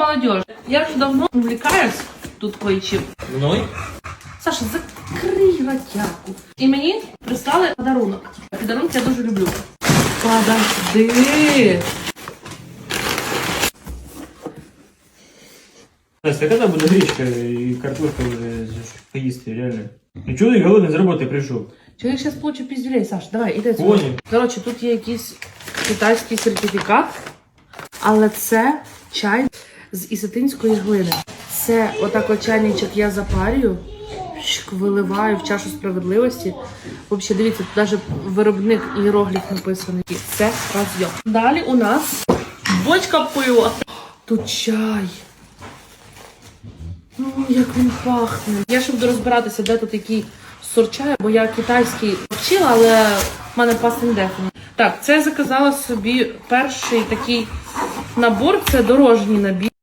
молодежь, я вже давно увлекаюсь тут кое-чим. Мной? Саша, закрий ротяку. І мені прислали подарунок. Подарунки я дуже люблю. Подожди. Настя, когда буде гречка и картошка уже поїсти, реально? Ну ти голодний з роботи прийшов? Чоловік зараз получу піздюлей, Саш, давай, іди сюди. Понял. Коротше, тут є якийсь китайський сертифікат, але це чай з ісатинської глини. Це отак от чайничок я запарюю, виливаю в чашу справедливості. Взагалі, дивіться, тут навіть виробник іерогліф написаний. Це розйом. Далі у нас бочка пива. Тут чай. Ну, як він пахне. Я буду розбиратися, де тут який сорт чаю, бо я китайський вчила, але в мене паста не дефіні. Так, це я заказала собі перший такий набор, це дорожній набір.